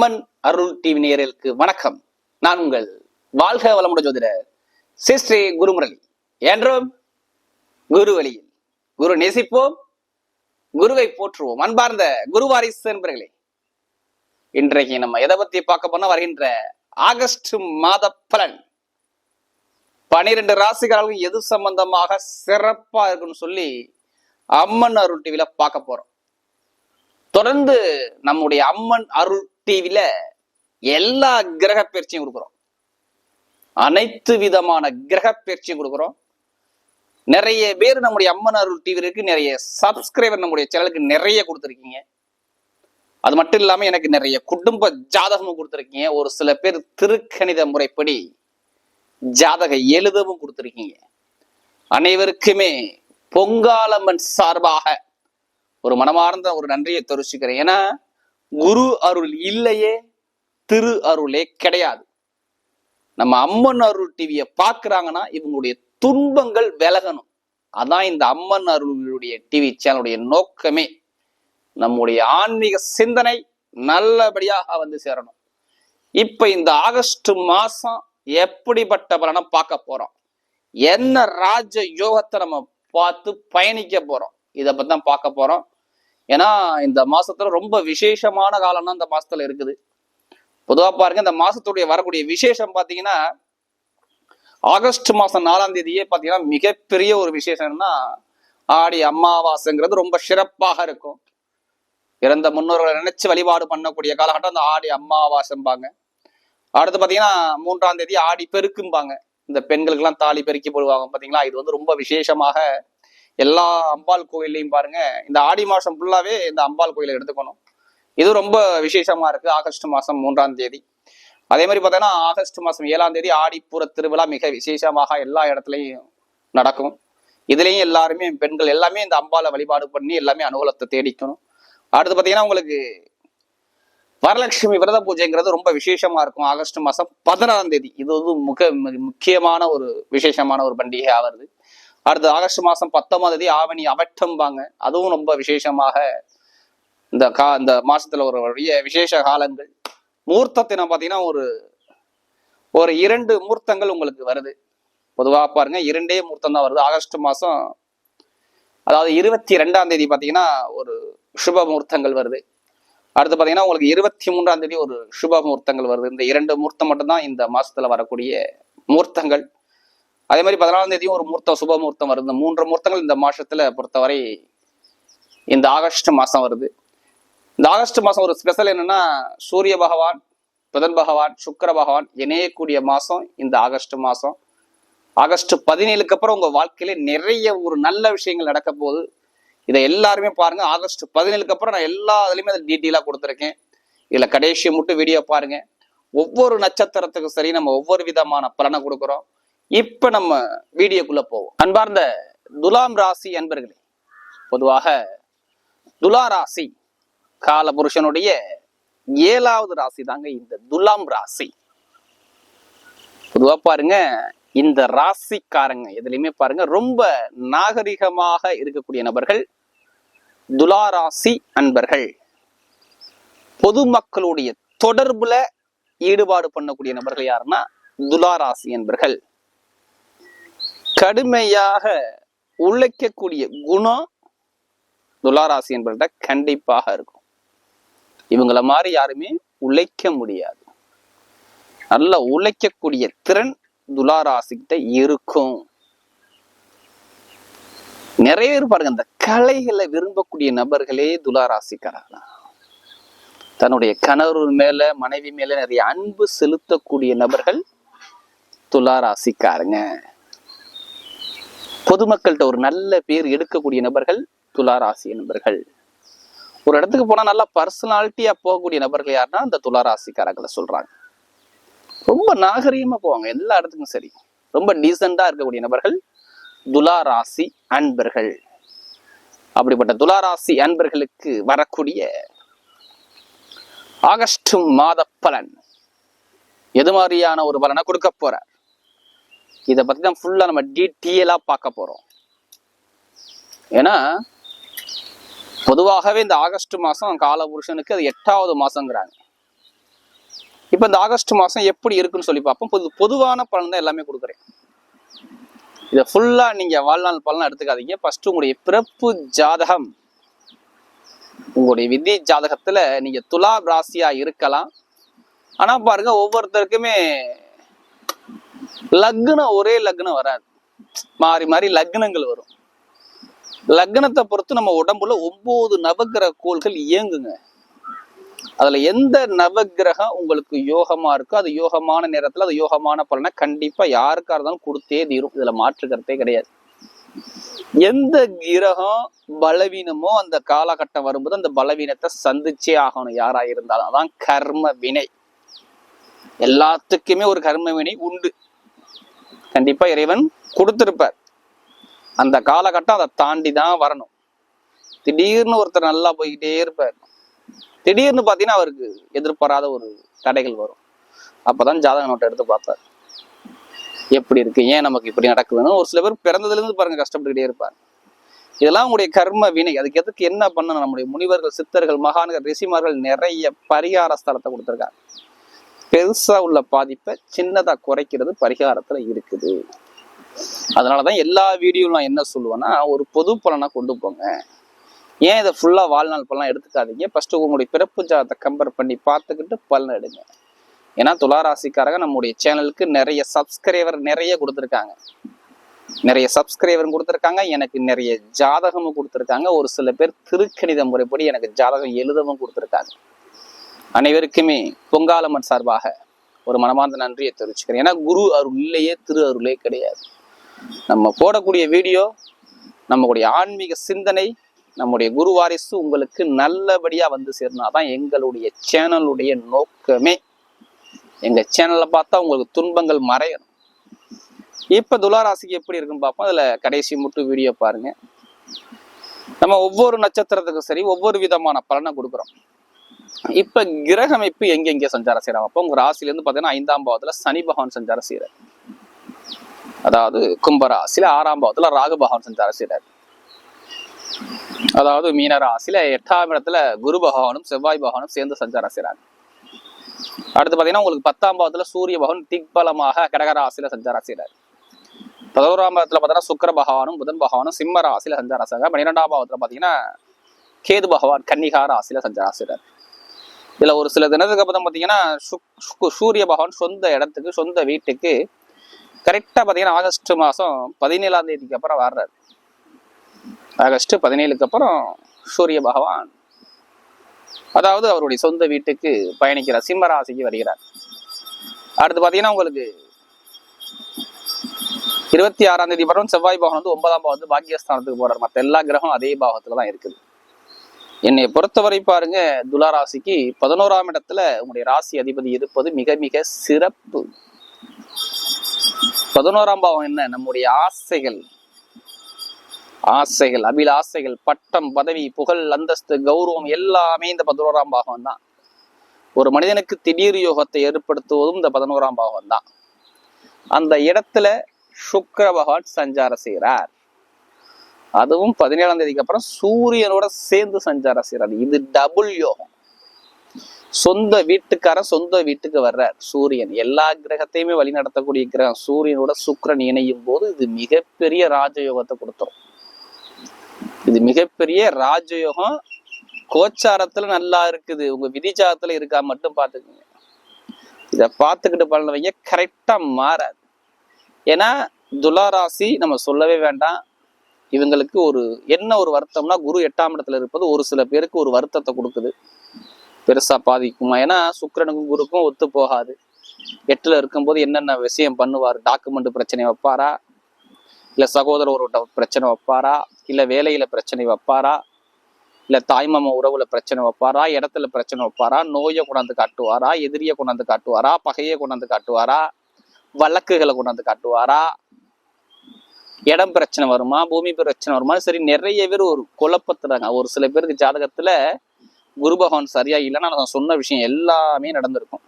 அம்மன் அருள் TV நேயர்களுக்கு வணக்கம். நான் உங்கள் வாழ்க வளமுட ஜோதிடர் சிஸ்ரீ குருமுரளி. என்றும் குரு வழியில். குரு நேசிப்போம் குருவை போற்றுவோம். அன்பார்ந்த குருவாரிசு என்பர்களே இன்றைக்கு நம்ம எதை பத்தி பார்க்க போனா வருகின்ற ஆகஸ்ட் மாத பலன். பனிரெண்டு ராசிக்காரர்களும் எது சம்பந்தமாக சிறப்பா இருக்குன்னு சொல்லி அம்மன் அருள் டிவில பார்க்க போறோம். தொடர்ந்து நம்முடைய அம்மன் அருள் டிவில எல்லா கிரக பயிற்சியும் கொடுக்குறோம். அனைத்து விதமான கிரக பயிற்சியும் கொடுக்குறோம். நிறைய பேர் நம்முடைய அம்மன் அருள் டிவிக்கு நிறைய சப்ஸ்கிரைபர் நம்முடைய சேனலுக்கு நிறைய கொடுத்துருக்கீங்க. அது மட்டும் இல்லாம எனக்கு நிறைய குடும்ப ஜாதகமும் கொடுத்துருக்கீங்க. ஒரு சில பேர் திருக்கணித முறைப்படி ஜாதக எழுதவும் கொடுத்துருக்கீங்க. அனைவருக்குமே பொங்காலம்மன் சார்பாக ஒரு மனமார்ந்த ஒரு நன்றியை தெரிவிச்சுக்கிறேன். ஏன்னா குரு அருள் இல்லையே திரு அருளே கிடையாது. நம்ம அம்மன் அருள் டிவியை பார்க்குறாங்கன்னா இவங்களுடைய துன்பங்கள் விலகணும். அதான் இந்த அம்மன் அருளுடைய டிவி சேனலுடைய நோக்கமே. நம்முடைய ஆன்மீக சிந்தனை நல்லபடியாக வந்து சேரணும். இப்ப இந்த ஆகஸ்ட் மாசம் எப்படிப்பட்ட பலனை பார்க்க போறோம்? என்ன ராஜ யோகத்தை நம்ம பார்த்து பயணிக்க போறோம்? இதை பத்தி தான் பார்க்க போறோம். ஏன்னா இந்த மாசத்துல ரொம்ப விசேஷமான காலம்னா இந்த மாசத்துல இருக்குது. பொதுவா பாருங்க இந்த மாசத்துடைய வரக்கூடிய விசேஷம் பாத்தீங்கன்னா ஆகஸ்ட் மாசம் நாலாம் தேதியே பாத்தீங்கன்னா மிகப்பெரிய ஒரு விசேஷம்னா ஆடி அமாவாசைங்கிறது ரொம்ப சிறப்பாக இருக்கும். இறந்த முன்னோர்களை நினைச்சு வழிபாடு பண்ணக்கூடிய காலகட்டம் அந்த ஆடி அமாவாசைம்பாங்க. அடுத்து பாத்தீங்கன்னா மூன்றாம் தேதி ஆடி பெருக்கும்பாங்க. இந்த பெண்களுக்கெல்லாம் தாலி பெருக்கி போடுவாங்க பாத்தீங்களா? இது வந்து ரொம்ப விசேஷமாக எல்லா அம்பாள் கோயில்லையும் பாருங்க இந்த ஆடி மாசம் ஃபுல்லாவே இந்த அம்பாள் கோயிலை எடுத்துக்கணும். இது ரொம்ப விசேஷமா இருக்கு ஆகஸ்ட் மாசம் மூன்றாம் தேதி. அதே மாதிரி பார்த்தோன்னா ஆகஸ்ட் மாசம் ஏழாம் தேதி ஆடிப்புற திருவிழா மிக விசேஷமாக எல்லா இடத்துலையும் நடக்கும். இதுலேயும் எல்லாருமே பெண்கள் எல்லாமே இந்த அம்பாளை வழிபாடு பண்ணி எல்லாமே அனுகூலத்தை தேடிக்கணும். அடுத்து பார்த்தீங்கன்னா உங்களுக்கு வரலட்சுமி விரத பூஜைங்கிறது ரொம்ப விசேஷமா இருக்கும் ஆகஸ்ட் மாசம் பதினாறாம் தேதி. இது வந்து முக முக்கியமான ஒரு விசேஷமான ஒரு பண்டிகை ஆகிறது அடுத்து ஆகஸ்ட் மாதம் பத்தொன்பதாம் தேதி ஆவணி அவட்டம்பாங்க. அதுவும் ரொம்ப விசேஷமாக இந்த கா இந்த மாசத்துல ஒரு வழிய விசேஷ காலங்கள். மூர்த்தத்தின பார்த்தீங்கன்னா ஒரு ஒரு இரண்டு மூர்த்தங்கள் உங்களுக்கு வருது. பொதுவாக பாருங்க இரண்டே மூர்த்தம் தான் வருது. ஆகஸ்ட் மாதம் அதாவது இருபத்தி ரெண்டாம் தேதி பார்த்தீங்கன்னா ஒரு சுப முகூர்த்தங்கள் வருது. அடுத்து பார்த்தீங்கன்னா உங்களுக்கு இருபத்தி மூன்றாம் தேதி ஒரு சுப முகூர்த்தங்கள் வருது. இந்த இரண்டு முகூர்த்தம் மட்டும்தான் இந்த மாசத்துல வரக்கூடிய முகூர்த்தங்கள் அதே மாதிரி பதினாலாம் தேதியும் ஒரு முகூர்த்தம் சுப முகூர்த்தம் வருது. மூன்று முகூர்த்தங்கள் இந்த மாசத்துல பொறுத்தவரை இந்த ஆகஸ்ட் மாசம் வருது. இந்த ஆகஸ்ட் மாசம் ஒரு ஸ்பெஷல் என்னன்னா சூரிய பகவான் புதன் பகவான் சுக்கர பகவான் இணையக்கூடிய மாசம் இந்த ஆகஸ்ட் மாசம். ஆகஸ்ட் பதினேழுக்கு அப்புறம் உங்க வாழ்க்கையில நிறைய ஒரு நல்ல விஷயங்கள் நடக்க போகுது. இதை எல்லாருமே பாருங்க. ஆகஸ்ட் பதினேழுக்கு அப்புறம் நான் எல்லா இதுலயுமே அதை டீட்டெயிலா கொடுத்துருக்கேன். இதுல கடைசி மட்டும் வீடியோ பாருங்க. ஒவ்வொரு நட்சத்திரத்துக்கும் சரி நம்ம ஒவ்வொரு விதமான பலனை கொடுக்குறோம். இப்ப நம்ம வீடியோக்குள்ள போவோம். அன்பார்ந்த துலாம் ராசி அன்பர்களே பொதுவாக துலா ராசி கால புருஷனுடைய ஏழாவது ராசி தாங்க இந்த துலாம் ராசி. பொதுவா பாருங்க இந்த ராசிக்காரங்க எதுலையுமே பாருங்க ரொம்ப நாகரிகமாக இருக்கக்கூடிய நபர்கள் துலா ராசி அன்பர்கள். பொதுமக்களுடைய தொடர்புல ஈடுபாடு பண்ணக்கூடிய நபர்கள் யாருன்னா துலா ராசி என்பர்கள் கடுமையாக உழைக்கக்கூடிய குணம் துளாராசி என்பவர்கிட்ட கண்டிப்பாக இருக்கும். இவங்கள மாதிரி யாருமே உழைக்க முடியாது. நல்ல உழைக்கக்கூடிய திறன் துளாராசி இருக்கும். நிறைய பேர் பாருங்க இந்த கலைகளை விரும்பக்கூடிய நபர்களே துளாராசிக்காரர்களா. தன்னுடைய கணவர் மேல மனைவி மேல நிறைய அன்பு செலுத்தக்கூடிய நபர்கள் துளாராசிக்காரங்க. பொதுமக்கள்கிட்ட ஒரு நல்ல பேர் எடுக்கக்கூடிய நபர்கள் துளாராசி நபர்கள் ஒரு இடத்துக்கு போனா நல்லா பர்சனாலிட்டியா போகக்கூடிய நபர்கள் யாருன்னா அந்த துளாராசிக்காரர்களை சொல்றாங்க. ரொம்ப நாகரீகமா போவாங்க எல்லா இடத்துக்கும் சரி. ரொம்ப டீசெண்டா இருக்கக்கூடிய நபர்கள் துளாராசி அன்பர்கள். அப்படிப்பட்ட துளாராசி அன்பர்களுக்கு வரக்கூடிய ஆகஸ்ட் மாத பலன். எது மாதிரியான ஒரு பலனை கொடுக்க போறார்? இதை பத்தி தான் ஃபுல்லாக நம்ம டீட்டெயிலாக பார்க்க போறோம். ஏன்னா பொதுவாகவே இந்த ஆகஸ்ட் மாசம் காலபுருஷனுக்கு அது எட்டாவது மாதங்கிறாங்க இப்போ இந்த ஆகஸ்ட் மாசம் எப்படி இருக்குன்னு சொல்லி பார்ப்போம். பொது பொதுவான பலன் தான் எல்லாமே கொடுக்குறேன். இதை ஃபுல்லா நீங்க வாழ்நாள் பலன் எடுத்துக்காதீங்க. ஃபஸ்ட்டு உங்களுடைய பிறப்பு ஜாதகம். உங்களுடைய விதி ஜாதகத்துல நீங்க துலா ராசியாக இருக்கலாம். ஆனா பாருங்க ஒவ்வொருத்தருக்குமே லக்னம் ஒரே லக்னம் வராது. மாறி மாறி லக்னங்கள் வரும். லக்னத்தை பொறுத்து நம்ம உடம்புல ஒன்பது நவகிரக கோள்கள் இயங்குங்க. அதுல எந்த நவகிரகம் உங்களுக்கு யோகமா இருக்கோ அது யோகமான நேரத்துல அது யோகமான பலனை கண்டிப்பா யாருக்கா இருந்தாலும் கொடுத்தே தீரும். இதுல மாற்றுக்கிறதே கிடையாது. எந்த கிரகம் பலவீனமோ அந்த காலகட்டம் வரும்போது அந்த பலவீனத்தை சந்திச்சே ஆகணும் யாரா இருந்தாலும். அதான் கர்ம வினை. எல்லாத்துக்குமே ஒரு கர்ம வினை உண்டு. கண்டிப்பா இறைவன் கொடுத்துருப்பார். அந்த காலகட்டம் அதை தாண்டி தான் வரணும். திடீர்னு ஒருத்தர் நல்லா போய்கிட்டே இருப்பார். திடீர்னு பார்த்தீங்கன்னா அவருக்கு எதிர்பாராத ஒரு தடைகள் வரும். அப்பதான் ஜாதக நோட்டை எடுத்து பார்ப்பார். எப்படி இருக்கு? ஏன் நமக்கு இப்படி நடக்குதுன்னு ஒரு சில பேர் பிறந்ததுல இருந்து பாருங்க கஷ்டப்பட்டுக்கிட்டே இருப்பார். இதெல்லாம் உங்களுடைய கர்ம வினை. அதுக்கு எதுக்கு என்ன பண்ணணும்? நம்முடைய முனிவர்கள் சித்தர்கள் மகான்கள் ரிஷிமார்கள் நிறைய பரிகார ஸ்தலத்தை கொடுத்துருக்காங்க. பெருசா உள்ள பாதிப்பை சின்னதா குறைக்கிறது பரிகாரத்துல இருக்குது. அதனாலதான் எல்லா வீடியோவும் நான் என்ன சொல்லுவேன்னா ஒரு பொது பலனா கொண்டு போங்க. ஏன் இதை ஃபுல்லா வாழ்நாள் பலன் எடுத்துக்காதீங்க? ஃபர்ஸ்ட் உங்களுடைய பிறப்பு ஜாதத்தை கம்பேர் பண்ணி பார்த்துக்கிட்டு பலன் எடுங்க. ஏன்னா துளாராசிக்காரங்க நம்முடைய சேனலுக்கு நிறைய சப்ஸ்கிரைபர் நிறைய கொடுத்துருக்காங்க. நிறைய சப்ஸ்கிரைபரும் கொடுத்துருக்காங்க எனக்கு நிறைய ஜாதகமும் கொடுத்துருக்காங்க. ஒரு சில பேர் திருக்கணித முறைப்படி எனக்கு ஜாதகம் எழுதவும் கொடுத்துருக்காங்க. அனைவருக்குமே பொங்காலம்மன் சார்பாக ஒரு மனமார்ந்த நன்றியை தெரிவிச்சுக்கிறேன். ஏன்னா குரு அருள் இல்லையே திரு அருளே கிடையாது. நம்ம போடக்கூடிய வீடியோ நம்மளுடைய ஆன்மீக சிந்தனை நம்முடைய குரு வாரிசு உங்களுக்கு நல்லபடியாக வந்து சேர்னாதான் எங்களுடைய சேனலுடைய நோக்கமே. எங்கள் சேனலை பார்த்தா உங்களுக்கு துன்பங்கள் மறையணும். இப்போ துளாராசிக்கு எப்படி இருக்குன்னு பார்ப்போம். அதில் கடைசி மட்டும் வீடியோ பாருங்க. நம்ம ஒவ்வொரு நட்சத்திரத்துக்கும் சரி ஒவ்வொரு விதமான பலனை கொடுக்குறோம். இப்ப கிரக அமைப்பு எங்க எங்க சஞ்சாரம் செய்யறாங்க? அப்போ உங்க ராசில இருந்து பாத்தீங்கன்னா ஐந்தாம் பாவத்துல சனி பகவான் சஞ்சாரம் செய்யறாரு. அதாவது கும்பராசில ஆறாம் பாவத்துல ராகு பகவான் சஞ்சாரம் செய்யறாரு. அதாவது மீனராசில எட்டாம் இடத்துல குரு பகவானும் செவ்வாய் பகவானும் சேர்ந்து சஞ்சாரம் செய்யறாங்க. அடுத்து பாத்தீங்கன்னா உங்களுக்கு பத்தாம் பாவத்துல சூரிய பகவான் திக்பலமாக கடகராசியில சஞ்சாரம் செய்யறாரு. பதினோராம் பாவத்துல பாத்தீங்கன்னா சுக்கர பகவானும் புதன் பகவானும் சிம்ம ராசியில சஞ்சாரம் செய்யறாங்க. பன்னிரெண்டாம் பாவத்துல பாத்தீங்கன்னா கேது பகவான் கன்னிகா ராசியில சஞ்சாரம் செய்யறாரு. இதுல ஒரு சில தினத்துக்கு அப்புறம் பாத்தீங்கன்னா சுக்- சூரிய பகவான் சொந்த இடத்துக்கு சொந்த வீட்டுக்கு கரெக்டா பாத்தீங்கன்னா ஆகஸ்ட் மாசம் பதினேழாம் தேதிக்கு அப்புறம் வர்றாரு. ஆகஸ்ட் பதினேழுக்கு அப்புறம் சூரிய பகவான் அதாவது அவருடைய சொந்த வீட்டுக்கு பயணிக்கிறார் சிம்ம ராசிக்கு வருகிறார். அடுத்து பாத்தீங்கன்னா உங்களுக்கு இருபத்தி ஆறாம் தேதி வரும் செவ்வாய் பகவான் வந்து ஒன்பதாம் பாவம் வந்து பாக்கியஸ்தானத்துக்கு போறாரு. மற்ற எல்லா கிரகம் அதே பாவத்துல தான் இருக்குது. என்னை பொறுத்தவரை பாருங்க துலா ராசிக்கு பதினோராம் இடத்துல உங்களுடைய ராசி அதிபதி இருப்பது மிக மிக சிறப்பு. பதினோராம் பாவம் என்ன? நம்முடைய ஆசைகள். ஆசைகள் அபிலாசைகள் பட்டம் பதவி புகழ் அந்தஸ்து கௌரவம் எல்லாமே இந்த பதினோராம் பாகம் தான். ஒரு மனிதனுக்கு திடீர் யோகத்தை ஏற்படுத்துவதும் இந்த பதினோராம் பாகம் தான். அந்த இடத்துல சுக்கர பகவான் சஞ்சாரம் செய்கிறார். அதுவும் பதினேழாம் தேதிக்கு அப்புறம் சூரியனோட சேர்ந்து சஞ்சார செய்கிறார் இது டபுள் யோகம். சொந்த வீட்டுக்காரன் சொந்த வீட்டுக்கு வர்றார் சூரியன். எல்லா கிரகத்தையுமே வழி நடத்தக்கூடிய கிரகம் சூரியனோட சுக்கிரன் இணையும் போது இது மிகப்பெரிய ராஜயோகத்தை கொடுத்துரும். இது மிகப்பெரிய ராஜயோகம். கோச்சாரத்துல நல்லா இருக்குது. உங்க விதிச்சாரத்துல இருக்கா மட்டும் பாத்துக்கோங்க இத பார்த்துக்கிட்டு பலனவங்க கரெக்டா மாறாது. ஏன்னா துலா ராசி நம்ம சொல்லவே வேண்டாம். இவங்களுக்கு ஒரு என்ன ஒரு வருத்தம்னா குரு எட்டாம் இடத்துல இருப்பது ஒரு சில பேருக்கு ஒரு வருத்தத்தை கொடுக்குது. பெருசா பாதிக்குமா? ஏன்னா சுக்கிரனுக்கும் குருக்கும் ஒத்து போகாது. எட்டுல இருக்கும்போது என்னென்ன விஷயம் பண்ணுவார்? டாக்குமெண்ட் பிரச்சனை வைப்பாரா? இல்ல சகோதர பிரச்சனை வைப்பாரா? இல்ல வேலையில பிரச்சனை வைப்பாரா? இல்ல தாய்மாம உறவுல பிரச்சனை வைப்பாரா? இடத்துல பிரச்சனை வைப்பாரா? நோயை கொண்டாந்து காட்டுவாரா? எதிரியை கொண்டாந்து காட்டுவாரா? பகையை கொண்டாந்து காட்டுவாரா? வழக்குகளை கொண்டாந்து காட்டுவாரா? இடம் பிரச்சனை வருமா பூமி பிரச்சனை வருமா? சரி நிறைய பேர் ஒரு குழப்பத்துறாங்க. ஒரு சில பேருக்கு ஜாதகத்துல குரு பகவான் சரியா இல்லைன்னா நான் சொன்ன விஷயம் எல்லாமே நடந்திருக்கும்.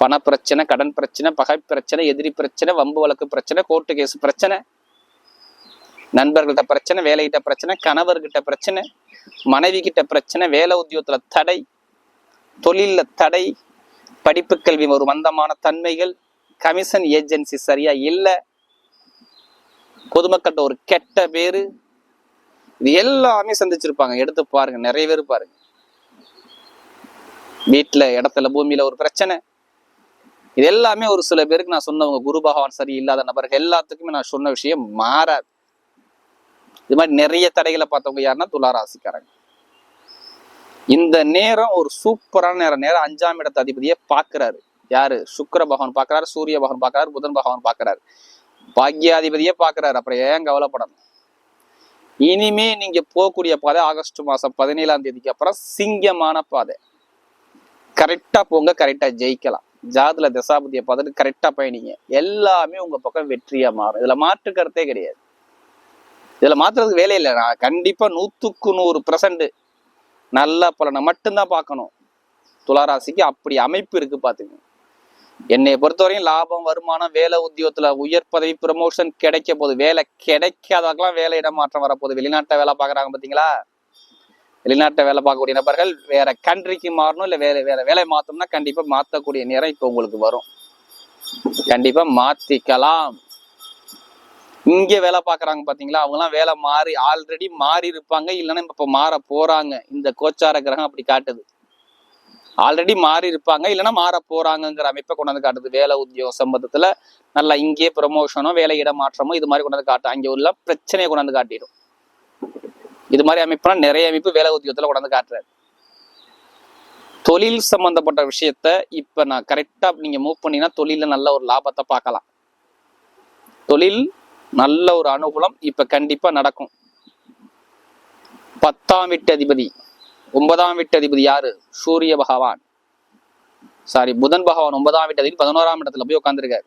பண பிரச்சனை கடன் பிரச்சனை பகை பிரச்சனை எதிரி பிரச்சனை வம்பு வழக்கு பிரச்சனை கோர்ட்டு கேஸ் பிரச்சனை நண்பர்கள்ட்ட பிரச்சனை வேலைகிட்ட பிரச்சனை கணவர்கிட்ட பிரச்சனை மனைவி கிட்ட பிரச்சனை வேலை உத்தியோகத்துல தடை தொழிலில் தடை படிப்பு கல்வி ஒரு மந்தமான தன்மைகள் கமிஷன் ஏஜென்சி சரியா இல்லை பொதுமக்கள்கிட்ட ஒரு கெட்ட பேரு. இது எல்லாமே சந்திச்சிருப்பாங்க. எடுத்து பாருங்க நிறைய பேர் பாருங்க. வீட்டுல இடத்துல பூமியில ஒரு பிரச்சனை. இது எல்லாமே ஒரு சில பேருக்கு நான் சொன்னவங்க குரு பகவான் சரி இல்லாத நபர்கள் எல்லாத்துக்குமே நான் சொன்ன விஷயம் மாறாது. இது மாதிரி நிறைய தடைகளை பார்த்தவங்க யாருன்னா துளாராசிக்காரங்க. இந்த நேரம் ஒரு சூப்பரான நேரம். நேரம் அஞ்சாம் இடத்து அதிபதியை பார்க்கிறாரு. யாரு? சுக்கர பகவான் பார்க்கறாரு சூரிய பகவான் பார்க்கறாரு புதன் பகவான் பார்க்கறாரு. பாக்கியாதிபதியே பாக்குறாரு. அப்புறம் ஏன் கவலைப்படணும்? இனிமே நீங்க போகக்கூடிய பாதை ஆகஸ்ட் மாசம் பதினேழாம் தேதிக்கு அப்புறம் சிங்கமான பாதை. கரெக்டா போங்க கரெக்டா ஜெயிக்கலாம். ஜாதுல தசாபதியை பார்த்துட்டு கரெக்டா பயணிங்க. எல்லாமே உங்க பக்கம் வெற்றியா மாறும். இதுல மாற்று கருத்தே கிடையாது. இதுல மாத்துறதுக்கு வேலை இல்லை. நான் கண்டிப்பா நூத்துக்கு நூறு பர்சன்ட் நல்ல பலனை மட்டும்தான் பார்க்கணும். துளாராசிக்கு அப்படி அமைப்பு இருக்கு பாத்துக்கோங்க என்னை பொறுத்தவரையும் லாபம் வருமானம் வேலை உத்தியோகத்துல உயர் பதவி ப்ரமோஷன் கிடைக்க போகுது வேலை கிடைக்காதவங்களாம் வேலை இடமாற்றம் வரப்போகுது. வெளிநாட்டை வேலை பார்க்குறாங்க பார்த்தீங்களா வெளிநாட்டை வேலை பார்க்கக்கூடிய நபர்கள் வேற கண்ட்ரிக்கு மாறணும் இல்லை வேற வேற வேலை மாற்றணும்னா கண்டிப்பா மாற்றக்கூடிய நேரம் இப்போ உங்களுக்கு வரும். கண்டிப்பா மாத்திக்கலாம். இங்கே வேலை பார்க்குறாங்க பார்த்தீங்களா அவங்கலாம் வேலை மாறி ஆல்ரெடி மாறி இருப்பாங்க இல்லைன்னா இப்போ மாற போறாங்க இந்த கோச்சார கிரகம் அப்படி காட்டுது. ஆல்ரெடி மாறி இருப்பாங்க. இல்லைன்னா மாற போறாங்கங்கிற அமைப்பை கொண்டாந்து காட்டுது. வேலை உத்தியோக சம்பந்தத்துல நல்லா இங்கே ப்ரொமோஷனோ வேலை இடமாற்றமோ இது மாதிரி கொண்டாந்து காட்டும் அங்கே உள்ள பிரச்சனையை கொண்டாந்து காட்டிடும். இது மாதிரி அமைப்புனா நிறைய அமைப்பு வேலை உத்தியோகத்துல கொண்டாந்து காட்டுறாரு. தொழில் சம்பந்தப்பட்ட விஷயத்த இப்ப நான் கரெக்டா நீங்க மூவ் பண்ணீங்கன்னா தொழில நல்ல ஒரு லாபத்தை பார்க்கலாம். தொழில் நல்ல ஒரு அனுகூலம் இப்ப கண்டிப்பா நடக்கும். பத்தாம் வீட்டு அதிபதி. ஒன்பதாம் வீட்டு அதிபதி யாரு? சூரிய பகவான். சாரி புதன் பகவான் ஒன்பதாம் வீட்டு அதிபதி பதினோராம் இடத்துல போய் உட்காந்துருக்காரு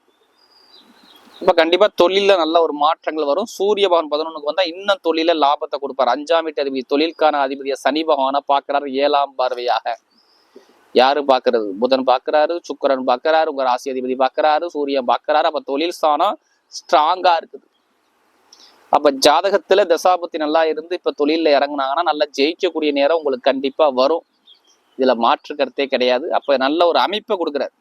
இப்ப கண்டிப்பா தொழில நல்ல ஒரு மாற்றங்கள் வரும். சூரிய பகவான் பதினொன்னுக்கு வந்தா இன்னும் தொழில லாபத்தை கொடுப்பாரு. அஞ்சாம் வீட்டு அதிபதி தொழிலுக்கான அதிபதியை சனி பகவானை பாக்குறாரு ஏழாம் பார்வையாக. யாரு பாக்குறது புதன் பாக்குறாரு சுக்கிரன் பாக்குறாரு உங்க ராசி அதிபதி பாக்குறாரு சூரியன் பாக்குறாரு அப்ப தொழில் ஸ்தானம் ஸ்ட்ராங்கா இருக்குது. அப்ப ஜாதகத்துல தசாபத்தி நல்லா இருந்து இப்ப தொழில இறங்குனாங்கன்னா நல்லா ஜெயிக்கக்கூடிய நேரம் உங்களுக்கு கண்டிப்பா வரும். இதுல மாற்று கருத்தே கிடையாது. அப்ப நல்ல ஒரு அமைப்பை கொடுக்குறாரு.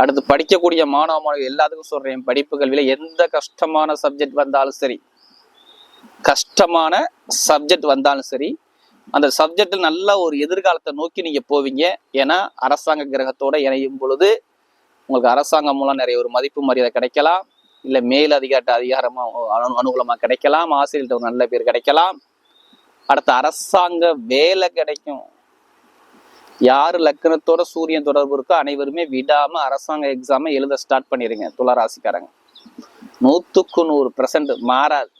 அடுத்து படிக்கக்கூடிய மாணவ மாணவிகள் எல்லாத்துக்கும் சொல்றேன் படிப்பு கல்வியில எந்த கஷ்டமான சப்ஜெக்ட் வந்தாலும் சரி கஷ்டமான சப்ஜெக்ட் வந்தாலும் சரி அந்த சப்ஜெக்ட் நல்ல ஒரு எதிர்காலத்தை நோக்கி நீங்க போவீங்க. ஏன்னா அரசாங்க கிரகத்தோட இணையும் பொழுது உங்களுக்கு அரசாங்கம் மூலம் நிறைய ஒரு மதிப்பு மரியாதை கிடைக்கலாம். இல்லை மேல் அதிகார அதிகாரமாக அனு அனுகூலமாக கிடைக்கலாம். ஆசிரியர்கிட்ட ஒரு நல்ல பேர் கிடைக்கலாம். அடுத்த அரசாங்க வேலை கிடைக்கும். யார் லக்கணத்தோட சூரியன் தொடர்பு இருக்கோ அனைவருமே விடாம அரசாங்க எக்ஸாமை எழுத ஸ்டார்ட் பண்ணிடுங்க துளாராசிக்காரங்க நூற்றுக்கு நூறு பெர்சன்ட் மாறாது.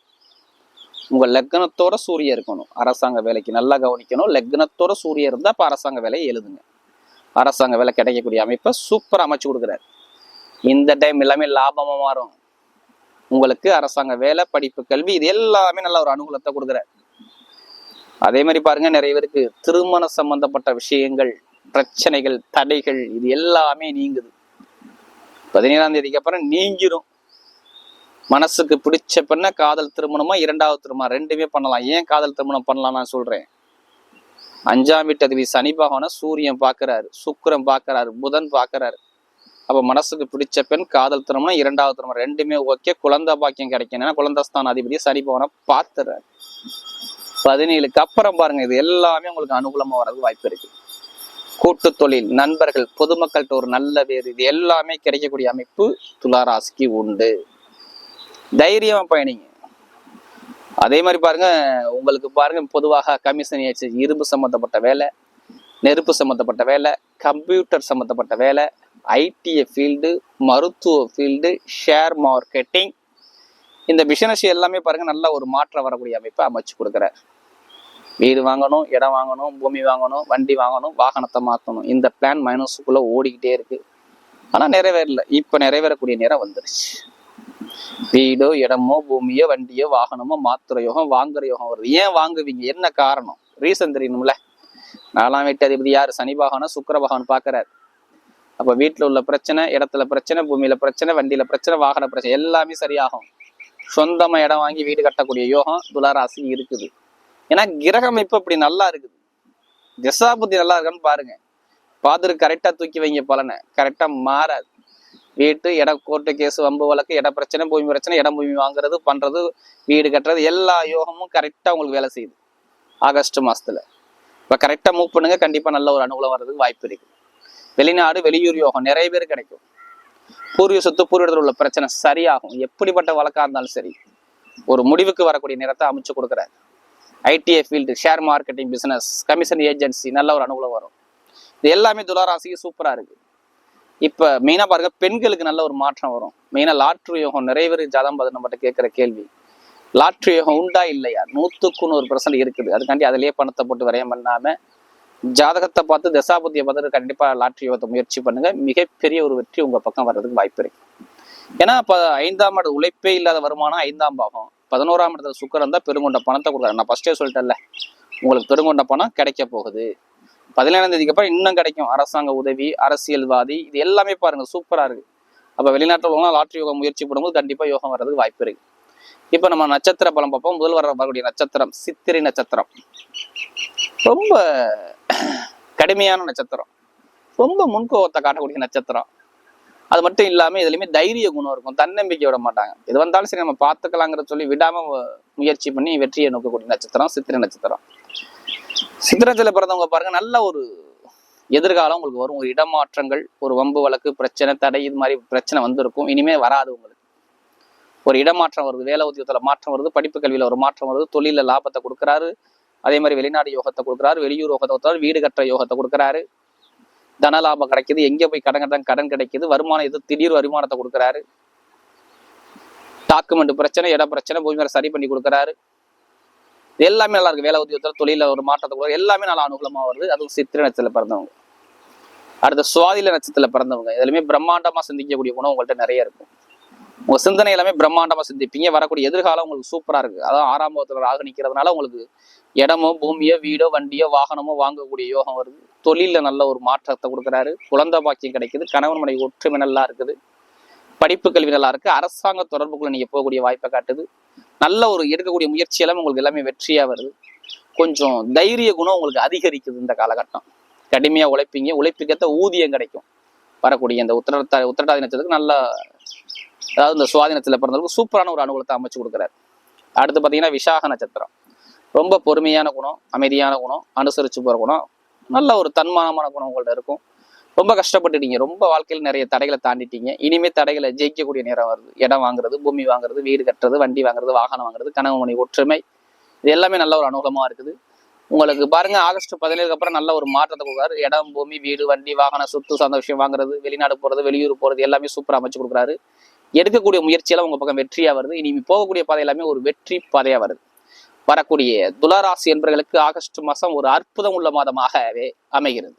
உங்கள் லக்னத்தோட சூரியன் இருக்கணும். அரசாங்க வேலைக்கு நல்லா கவனிக்கணும். லக்னத்தோட சூரியன் இருந்தால் இப்போ அரசாங்க வேலையை எழுதுங்க. அரசாங்க வேலை கிடைக்கக்கூடிய அமைப்பை சூப்பராக அமைச்சு கொடுக்குறாரு. இந்த டைம் எல்லாமே லாபமாக மாறும். உங்களுக்கு அரசாங்க வேலை படிப்பு கல்வி இது எல்லாமே நல்ல ஒரு அனுகூலத்தை கொடுக்குறாரு. அதே மாதிரி பாருங்க நிறைய பேருக்கு திருமண சம்பந்தப்பட்ட விஷயங்கள் பிரச்சனைகள் தடைகள் இது எல்லாமே நீங்குது. பதினேழாம் தேதிக்கு அப்புறம் நீங்கிரும். மனசுக்கு பிடிச்ச பெண்ண காதல் திருமணமா இரண்டாவது திருமணம் ரெண்டுமே பண்ணலாம். ஏன் காதல் திருமணம் பண்ணலாம் நான் சொல்றேன். அஞ்சாம் வீட்டு அதிபதி சனி பகவான சூரியன் பார்க்கறாரு சுக்கரன் பார்க்கறாரு புதன் பார்க்கறாரு. அப்போ மனசுக்கு பிடிச்ச பெண் காதல் திருமணம் இரண்டாவது திருமணம் ரெண்டுமே ஓகே குழந்தை பாக்கியம் கிடைக்கும் ஏன்னா அதிபதி சரி போன பார்த்துறாரு. பதினேழுக்கு அப்புறம் பாருங்க இது எல்லாமே உங்களுக்கு அனுகூலமா வரது வாய்ப்பு இருக்கு. கூட்டு தொழில் நண்பர்கள் பொதுமக்கள்கிட்ட ஒரு நல்ல பேர் இது எல்லாமே கிடைக்கக்கூடிய அமைப்பு துளாராசிக்கு உண்டு. தைரியமா பயணிங்க. அதே மாதிரி பாருங்க உங்களுக்கு பாருங்க பொதுவாக கமிஷன் ஏச்சு இரும்பு சம்மந்தப்பட்ட வேலை நெருப்பு சம்மந்தப்பட்ட வேலை கம்ப்யூட்டர் சம்மந்தப்பட்ட வேலை ஐடிஐ ஃபீல்டு மருத்துவ ஃபீல்டு ஷேர் மார்க்கெட்டிங் இந்த பிசினஸ் எல்லாமே பாருங்கள் நல்ல ஒரு மாற்றம் வரக்கூடிய அமைப்பை அமைச்சு கொடுக்குறார். வீடு வாங்கணும் இடம் வாங்கணும் பூமி வாங்கணும் வண்டி வாங்கணும் வாகனத்தை மாற்றணும் இந்த பிளான் மைனஸுக்குள்ளே ஓடிக்கிட்டே இருக்குது ஆனால் நிறைவேறல. இப்போ நிறைவேறக்கூடிய நேரம் வந்துருச்சு. வீடோ இடமோ பூமியோ வண்டியோ வாகனமோ மாத்திர யோகம் வாங்குற யோகம் வருது. ஏன் வாங்குவீங்க? என்ன காரணம்? ரீசன் தெரியணும்ல நாலாம் வீட்டு அதிபதி யார்? சனி பகவானா சுக்கர பகவான் பார்க்குறாரு. அப்ப வீட்டில் உள்ள பிரச்சனை இடத்துல பிரச்சனை பூமியில பிரச்சனை வண்டியில பிரச்சனை வாகன பிரச்சனை எல்லாமே சரியாகும். சொந்தமா இடம் வாங்கி வீடு கட்டக்கூடிய யோகம் துளாராசி இருக்குது. ஏன்னா கிரகம் இப்போ அப்படி நல்லா இருக்குது. திசாபுத்தி நல்லா இருக்கான்னு பாருங்க. பாதிரு கரெக்டாக தூக்கி வைங்க பலனை. கரெக்டாக மாறாது. வீட்டு இட கோர்ட்டு கேஸ் வம்பு வழக்கு இட பிரச்சனை பூமி பிரச்சனை இடம் பூமி வாங்குறது பண்ணுறது வீடு கட்டுறது எல்லா யோகமும் கரெக்டாக உங்களுக்கு வேலை செய்யுது. ஆகஸ்ட் மாசத்துல. இப்போ கரெக்டாக மூவ் பண்ணுங்க. கண்டிப்பாக நல்ல ஒரு அனுகூலம் வர்றதுக்கு வாய்ப்பு இருக்குது வெளிநாடு வெளியூர் யோகம் நிறைய பேர் கிடைக்கும். பூர்வீக சொத்து பூர்வீகத்தில் உள்ள பிரச்சனை சரியாகும். எப்படிப்பட்ட வழக்கா இருந்தாலும் சரி ஒரு முடிவுக்கு வரக்கூடிய நேரத்தை அமைச்சு கொடுக்குறாரு. ITI field share marketing business commission agency நல்ல ஒரு அனுகூலம் வரும். இது எல்லாமே துளாராசிக்கு சூப்பரா இருக்கு. இப்ப மெயினா பாருங்க பெண்களுக்கு நல்ல ஒரு மாற்றம் வரும். மெயினா லாட்ரி யோகம் நிறைய பேர் ஜாதம் பார்த்து நம்மகிட்ட கேட்கிற கேள்வி. லாட்ரி யோகம் உண்டா இல்லையா? நூற்றுக்கு நூறு பர்சன்ட் இருக்குது. அதுக்காண்டி அதிலேயே பணத்தை போட்டு விரயம் பண்ணாம ஜாதகத்தை பார்த்து தசாபதியை பார்த்து கண்டிப்பா லாட்ரி யோகத்தை முயற்சி பண்ணுங்க. மிகப்பெரிய ஒரு வெற்றி உங்க பக்கம் வர்றதுக்கு வாய்ப்பு இருக்கு. ஏன்னா இப்போ ஐந்தாம் இடத்து உழைப்பே இல்லாத வருமானம் ஐந்தாம் பாகம். பதினோராம் இடத்துல சுக்கரம் தான் பெருங்கொண்ட பணத்தை கொடுக்குறாரு. நான் ஃபர்ஸ்டே சொல்லிட்டேன்ல உங்களுக்கு பெருங்கொண்ட பணம் கிடைக்க போகுது. பதினேழாம் தேதிக்கு அப்புறம் இன்னும் கிடைக்கும். அரசாங்க உதவி அரசியல்வாதி இது எல்லாமே பாருங்க சூப்பரா இருக்கு. அப்ப வெளிநாட்டில் உள்ளவங்க லாட்ரி யோகம் முயற்சி பண்ணும்போது கண்டிப்பா யோகம் வர்றதுக்கு வாய்ப்பு இருக்கு. இப்ப நம்ம நட்சத்திர பலம் பார்ப்போம். முதல் வர வரக்கூடிய நட்சத்திரம் சித்திரை நட்சத்திரம். ரொம்ப கடுமையான நட்சத்திரம். ரொம்ப முன்கோபத்தை காட்டக்கூடிய நட்சத்திரம். அது மட்டும் இல்லாம இதுலயுமே தைரிய குணம் இருக்கும். தன்னம்பிக்கை விட மாட்டாங்க. எது வந்தாலும் சரி நம்ம பார்த்துக்கலாங்கிற சொல்லி விடாம முயற்சி பண்ணி வெற்றியை நோக்கக்கூடிய நட்சத்திரம் சித்திரை நட்சத்திரம். சித்திரத்துல பிறந்தவங்க பாருங்க நல்ல ஒரு எதிர்காலம் உங்களுக்கு வரும். ஒரு இடமாற்றங்கள் ஒரு வம்பு வழக்கு பிரச்சனை தடை இது மாதிரி பிரச்சனை வந்திருக்கும். இனிமே வராது உங்களுக்கு. ஒரு இடமாற்றம் வருது வேலை உத்தியோகத்தில் மாற்றம் வருது படிப்பு கல்வியில ஒரு மாற்றம் வருது தொழில லாபத்தை கொடுக்குறாரு. அதே மாதிரி வெளிநாடு யோகத்தை கொடுக்குறாரு வெளியூர் யோகத்தை கொடுத்தாரு வீடு கட்டுற யோகத்தை கொடுக்குறாரு. தன லாபம் கிடைக்குது எங்க போய் கடன் கடன் கடன் கிடைக்குது வருமானம் எது திடீர் வருமானத்தை கொடுக்குறாரு. டாக்குமெண்ட் பிரச்சனை இட பிரச்சனை பூமி சரி பண்ணி கொடுக்குறாரு. எல்லாமே நல்லா இருக்கு. வேலை உத்தியோகத்தில் தொழில ஒரு மாற்றத்தை கொடுக்குறாரு. எல்லாமே நல்லா அனுகூலமா வருது. அதுவும் சித்திரை நட்சத்திரத்துல பிறந்தவங்க. அடுத்த சுவாதில நட்சத்திரத்தில் பிறந்தவங்க. இதுலயுமே பிரம்மாண்டமா சிந்திக்கக்கூடிய குணம் உங்கள்கிட்ட நிறைய இருக்கும். உங்க சிந்தனை எல்லாமே பிரம்மாண்டமா சிந்திப்பீங்க. வரக்கூடிய எதிர்காலம் உங்களுக்கு சூப்பரா இருக்கு. அதாவது ஆறாம் பாவத்துல ராகு நிக்கிறதுனால உங்களுக்கு இடமோ பூமியோ வீடோ வண்டியோ வாகனமோ வாங்கக்கூடிய யோகம் வருது. தொழில நல்ல ஒரு மாற்றத்தை கொடுக்குறாரு. குழந்தை பாக்கியம் கிடைக்குது. கணவன் மனைவி ஒற்றுமை நல்லா இருக்குது. படிப்பு கல்வி நல்லா இருக்கு. அரசாங்க தொடர்புக்குள்ள நீங்க போகக்கூடிய வாய்ப்பை காட்டுது. நல்ல ஒரு எடுக்கக்கூடிய முயற்சி எல்லாமே உங்களுக்கு எல்லாமே வெற்றியா வருது. கொஞ்சம் தைரிய குணம் உங்களுக்கு அதிகரிக்குது இந்த காலகட்டம். கடுமையா உழைப்பீங்க. உழைப்புக்கேற்ற ஊதியம் கிடைக்கும். வரக்கூடிய இந்த உத்திரத்தா உத்திரட்டாதி நட்சத்திரத்துக்கு நல்ல அதாவது இந்த சுவாதினத்தில் நட்சத்திரத்துல பிறந்தவங்களுக்கு சூப்பரான ஒரு அனுகூலத்தை அமைச்சு கொடுக்குறாரு. அடுத்து பார்த்தீங்கன்னா விசாக நட்சத்திரம். ரொம்ப பொறுமையான குணம் அமைதியான குணம் அனுசரிச்சு போகிற குணம் நல்ல ஒரு தன்மானமான குணம் உங்கள்ட்ட இருக்கும். ரொம்ப கஷ்டப்பட்டுட்டீங்க. ரொம்ப வாழ்க்கையில் நிறைய தடைகளை தாண்டிட்டீங்க. இனிமேல் தடைகளை ஜெயிக்கக்கூடிய நேரம் வருது. இடம் வாங்குறது பூமி வாங்குறது வீடு கட்டுறது வண்டி வாங்குறது வாகனம் வாங்குறது கனவு மணி ஒற்றுமை இது எல்லாமே நல்ல ஒரு அனுகூலமாக இருக்குது. உங்களுக்கு பாருங்க ஆகஸ்ட் பதினேழுக்கு அப்புறம் நல்ல ஒரு மாற்றத்தை கொடுக்குறாரு. இடம் பூமி வீடு வண்டி வாகனம் சொத்து சார்ந்த விஷயம் வாங்குறது வெளிநாடு போறது வெளியூர் போறது எல்லாமே சூப்பராக அமைச்சு கொடுக்குறாரு. எடுக்கக்கூடிய முயற்சியெல்லாம் உங்க பக்கம் வெற்றியா வருது. இனி போகக்கூடிய பாதை எல்லாமே ஒரு வெற்றி பாதையா வருது. வரக்கூடிய துளராசி என்பவர்களுக்கு ஆகஸ்ட் மாதம் ஒரு அற்புதம் உள்ள மாதமாகவே அமைகிறது.